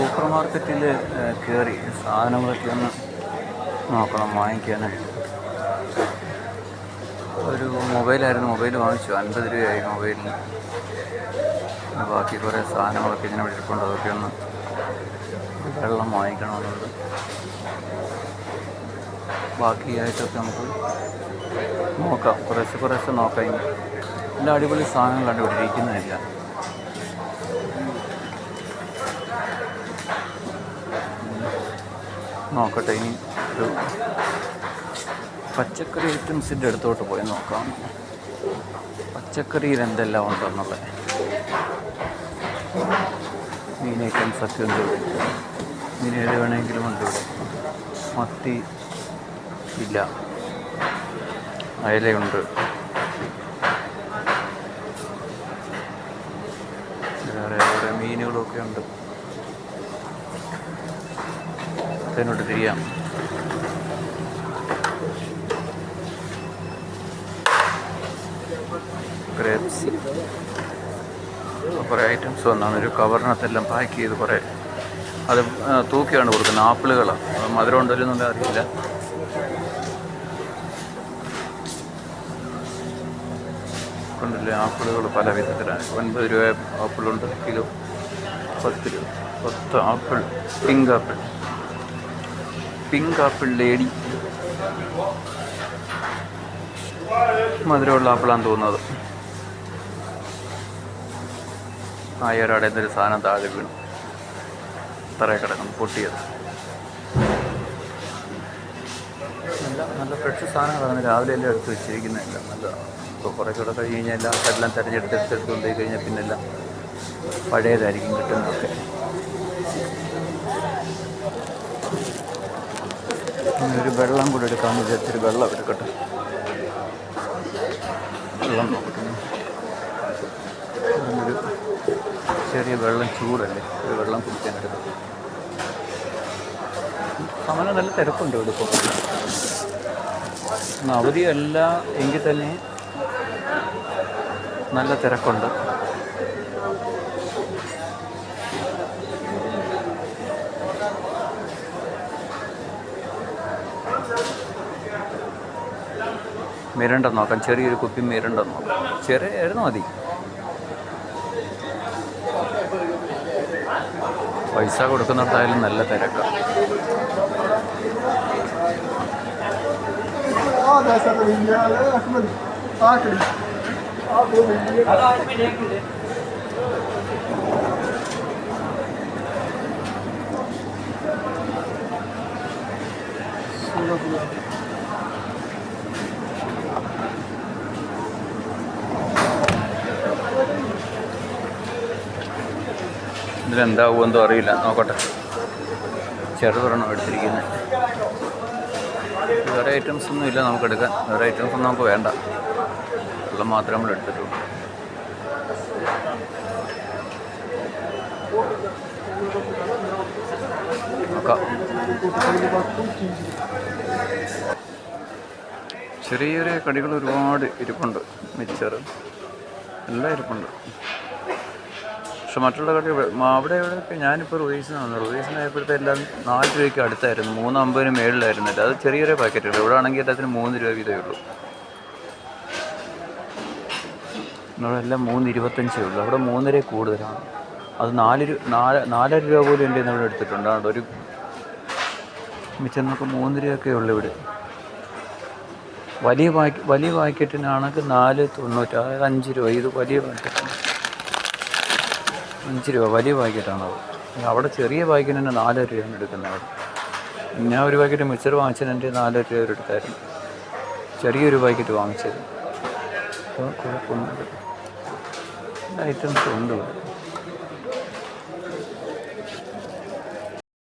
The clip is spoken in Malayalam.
സൂപ്പർ മാർക്കറ്റിൽ കയറി സാധനങ്ങളൊക്കെ ഒന്ന് നോക്കണം വാങ്ങിക്കാനായിട്ട് ഒരു മൊബൈലായിരുന്നു. മൊബൈൽ വാങ്ങിച്ചു. അൻപത് രൂപയായി മൊബൈലിന്. ബാക്കി കുറേ സാധനങ്ങളൊക്കെ ഇങ്ങനെ വിളിച്ചിട്ടുണ്ട് അതൊക്കെ ഒന്ന് വെള്ളം വാങ്ങിക്കണമെന്നുണ്ട്. ബാക്കിയായിട്ടൊക്കെ നമുക്ക് നോക്കാം. കുറേശ്ശെ കുറേശ്ശെ നോക്കാം എല്ലാ അടിപൊളി സാധനങ്ങളാണ് ഇവിടെ നോക്കട്ടെ ഇനി ഒരു പച്ചക്കറി ഐറ്റംസിന്റെ അടുത്തോട്ട് പോയി നോക്കാം. പച്ചക്കറിയിൽ എന്തെല്ലാം ഉണ്ടെന്നുള്ളത്. മീൻ ഐറ്റംസ് ഒക്കെ ഉണ്ട് മീൻ ഏത് വേണമെങ്കിലും ഉണ്ട് മത്തി ഇല്ല. അയലയുണ്ട്. വേറെ വേറെ മീനുകളൊക്കെ ഉണ്ട്. അതിനോട്ട് തിരിയാം. ഗ്രേപ്സ് കുറേ ഐറ്റംസ് വന്നാണ്. ഒരു കവറിനകത്തെല്ലാം പാക്ക് ചെയ്ത് കുറേ. അത് തൂക്കിയാണ് കൊടുക്കുന്നത്. ആപ്പിളുകളാണ് മധുരം ഉണ്ടല്ലോ അറിയില്ല. കണ്ടില്ലേ ആപ്പിളുകൾ പല വിധത്തിലാണ്. ഒൻപത് രൂപ ആപ്പിളുണ്ട് കിലോ പത്ത് രൂപ. പത്ത് apple pink apple. Pink apple lady മധുരമുള്ള ആപ്പിളാന്ന് തോന്നുന്നത്. ആയൊരാടെ എന്തൊരു സാധനം താഴെ വീണു. തറയെ കിടക്കുന്നു പൊട്ടിയത്. നല്ല നല്ല ഫ്രഷ് സാധനങ്ങളാണ് രാവിലെ എല്ലാം എടുത്ത് വെച്ചിരിക്കുന്നതല്ല നല്ല ഇപ്പോൾ കുറേ കൂടെ കഴിഞ്ഞ് കഴിഞ്ഞാൽ എല്ലാം എല്ലാം തിരഞ്ഞെടുത്ത് എടുത്തെടുത്ത് കൊണ്ടുപോയി കഴിഞ്ഞാൽ പിന്നെല്ലാം പഴയതായിരിക്കും കിട്ടുന്നതൊക്കെ. ഒരു വെള്ളം കൂടെ എടുക്കാമെന്ന് വിചാരിച്ചൊരു വെള്ളം എടുക്കട്ടെ. വെള്ളം ഒരു ചെറിയ വെള്ളം ചൂടല്ലേ? ഒരു വെള്ളം കുടിക്കാൻ എടുക്കും. സമയം നല്ല തിരക്കുണ്ട് ഇന്ന് അവധിയല്ല എങ്കിൽ തന്നെ നല്ല തിരക്കുണ്ട്. മിരണ്ട നോക്കാം ചെറിയൊരു കുപ്പി മിരണ്ട നോക്കാം ചെറിയ ആയിരുന്നു മതി പൈസ കൊടുക്കുന്നിടത്തായാലും നല്ല തിരക്കാണ് Thank you. ഇതിലെന്താവും അറിയില്ല. നോക്കട്ടെ. ചെറുതൊരെണ്ണം എടുത്തിരിക്കുന്നത് വേറെ ഐറ്റംസ് ഒന്നും ഇല്ല നമുക്ക് എടുക്കാൻ. വേറെ ഐറ്റംസ് ഒന്നും നമുക്ക് വേണ്ട. വെള്ളം മാത്രമേ നമ്മൾ എടുത്തിട്ടുള്ളൂ. ചെറിയ ചെറിയ കടികൾ ഒരുപാട് ഇരിപ്പുണ്ട്. മിച്ചർ എല്ലാം ഇരിപ്പുണ്ട്. പക്ഷെ മറ്റുള്ള കടയിൽ അവിടെ എവിടെയൊക്കെ ഞാനിപ്പോൾ റൊയ്സിനാണ് റൊയ്സിനായപ്പോഴത്തെ എല്ലാം നാല് രൂപയ്ക്ക് അടുത്തായിരുന്നു. മൂന്ന് അമ്പതിന് മേളിലായിരുന്നില്ല. അത് ചെറിയ ചെറിയ പാക്കറ്റുകൾ ഇവിടെ ആണെങ്കിൽ എല്ലാത്തിനും മൂന്ന് രൂപ വീതമേ ഉള്ളൂ. ഇവിടെ എല്ലാം മൂന്ന് ഇരുപത്തഞ്ചേ ഉള്ളൂ. അവിടെ മൂന്നര കൂടുതലാണ്. അത് നാല് നാല് നാലര രൂപ പോലും എന്റെ നമ്മൾ എടുത്തിട്ടുണ്ട്. അവിടെ ഒരു മിച്ചം നമുക്ക് മൂന്ന് രൂപയൊക്കെ ഉള്ളു ഇവിടെ. വലിയ പാക്ക് വലിയ പാക്കറ്റിനാണെങ്കിൽ നാല് തൊണ്ണൂറ്റി അതായത് അഞ്ച് രൂപ. ഇത് വലിയ പാക്കറ്റാണ് അഞ്ച് രൂപ വലിയ പാക്കറ്റാണത് അവിടെ ചെറിയ പാക്കറ്റിന് തന്നെ നാലര രൂപയാണ് എടുക്കുന്നത്. ഞാൻ ഒരു പാക്കറ്റ് മിച്ചർ വാങ്ങിച്ചതിന്റെ നാല് രൂപ ഒരു എടുത്തായിരുന്നു. ചെറിയൊരു പാക്കറ്റ് വാങ്ങിച്ചത്. അപ്പോൾ കുഴപ്പമൊന്നുമില്ല. ഐറ്റംസ് ഉണ്ട്